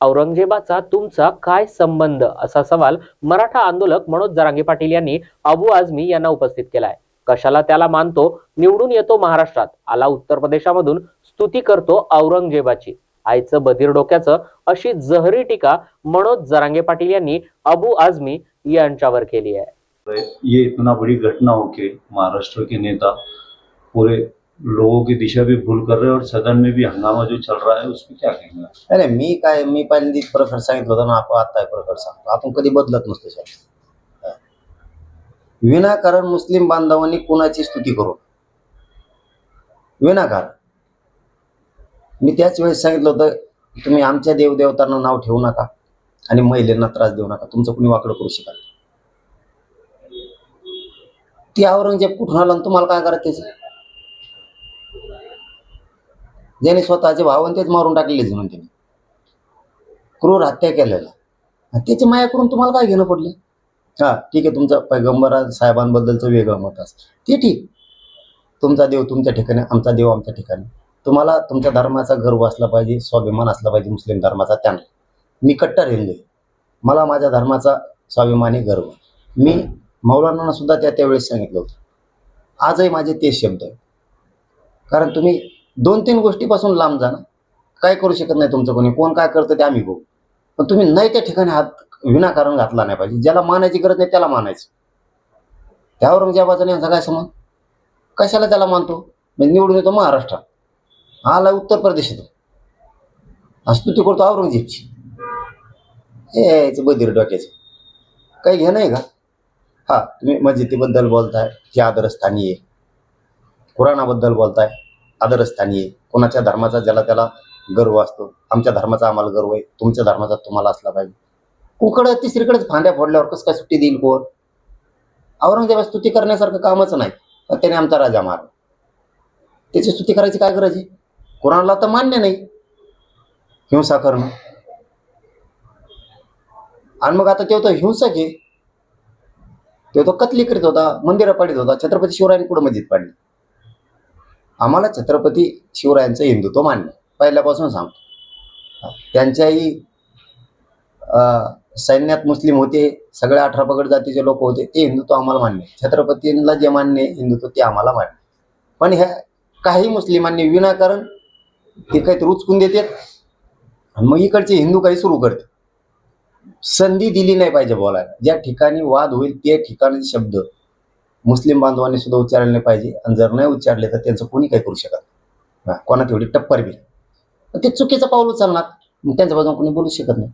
औरंगजेबाचा तुमचा काय संबंध? असा सवाल मराठा आंदोलक मनोज जरांगे पाटील यांनी अबू आझमी यांना उपस्थित केलाय. कशाला त्याला मानतो? निवडून येतो महाराष्ट्रात. आला उत्तर प्रदेशामधून. स्तुती करतो औरंगजेबाची. आईचं बधीर डोक्याचं अशी जहरी टीका मनोज जरांगे पाटील यांनी अबू आझमी यांच्यावर केली आहे. ये इतना बड़ी घटना हो के महाराष्ट्र के नेता पूरे लोगों की दिशा भी भूल कर रहे हैं और सदन में भी हंगामा जो चल रहा है उसमें क्या कहेंगे अरे मी काय मी पहिल्यांदा एक प्रकार सांगितलं होतं ना आपण आता एक प्रकार सांगतो. आपण कधी बदलत नसतो सर. विनाकारण मुस्लिम बांधवांनी कुणाची स्तुती करू? विनाकारण. मी त्याच वेळेस सांगितलं होतं तुम्ही आमच्या देवदेवतांना नाव ठेवू नका आणि महिलांना त्रास देऊ नका. तुमचं कुणी वाकडं करू शकाल ती औरंगजेब कुठून आला आणि तुम्हाला काय करायचं? त्याचं ज्याने स्वतःचे भावंतेच मारून टाकलेच म्हणून त्यांनी. क्रूर हत्या केलेला त्याची माया करून तुम्हाला काय घेणं पडलं? हा ठीक आहे तुमचं पैगंबरा साहेबांबद्दलचं वेगळं मत असतं. ते ठीक. तुमचा देव तुमच्या ठिकाणी आमचा देव आमच्या ठिकाणी. तुम्हाला तुमच्या धर्माचा गर्व असला पाहिजे स्वाभिमान असला पाहिजे मुस्लिम धर्माचा त्यांना. मी कट्टर हिंदू आहे. मला माझ्या धर्माचा स्वाभिमानी गर्व. मी मौलानांना सुद्धा त्या त्यावेळेस सांगितलं होतं. आजही माझे तेच शब्द आहे कारण तुम्ही दोन तीन गोष्टीपासून लांब जाणं काय करू शकत नाही तुमचं कोणी. कोण काय करतं ते आम्ही बघू. पण तुम्ही नाही त्या ठिकाणी हात विनाकारण घातला नाही पाहिजे. ज्याला मानायची गरज नाही त्याला मानायचं. त्या औरंगजेबाचा यांचा काय संबंध? कशाला त्याला मानतो? म्हणजे निवडून येतो महाराष्ट्रात. आला उत्तर प्रदेशात. आणि स्तुती करतो औरंगजेबची. हे याचं बधीर डोक्याचं. काही घेणं आहे का? हा तुम्ही मस्जिदीबद्दल बोलताय हे आदरस्थानी आहे. कुराणाबद्दल बोलताय. आदरस्थानी आहे कोणाच्या धर्माचा ज्याला त्याला गर्व असतो आमच्या धर्माचा आम्हाला गर्व आहे तुमच्या धर्माचा तुम्हाला असला पाहिजे. कुकडं तिसरीकडेच फांद्या फोडल्यावर कसं काय सुट्टी देईल कोण? औरंगजेबा स्तुती करण्यासारखं कामच नाही त्याने आमचा राजा मारला. त्याची स्तुती करायची काय गरज आहे? कुराणला तर मान्य नाही. हिंसा करणं. आणि मग आता ते होतं हिंसक आहे. तो तो कतली करीत होता मंदिरं पाडीत होता छत्रपती शिवरायांनी कुठं मजीत पाडली? आम्हाला छत्रपती शिवरायांचं हिंदुत्व मान्य पहिल्यापासून सांगतो. त्यांच्याही अं, सैन्यात मुस्लिम होते सगळे अठरा पगड जातीचे लोक होते ते हिंदुत्व आम्हाला मान्य आहे. छत्रपतींना जे मान्य आहे हिंदुत्व ते आम्हाला मान्य पण ह्या काही मुस्लिमांनी विनाकारण ते काहीतरी रुचकून देतात आणि मग इकडचे हिंदू काही सुरू करते संधी दिली नाही पाहिजे बोलायला. ज्या ठिकाणी वाद होईल त्या ठिकाणी शब्द मुस्लिम बांधवांनी सुद्धा उच्चारले नाही पाहिजे. आणि जर नाही उच्चारले तर त्यांचं कोणी काही करू शकत नाही. एवढी कोणा तेवढी टप्पर बी ते चुकीचं पाऊल उचलणार. मग त्यांच्या बाजून कोणी बोलू शकत नाही.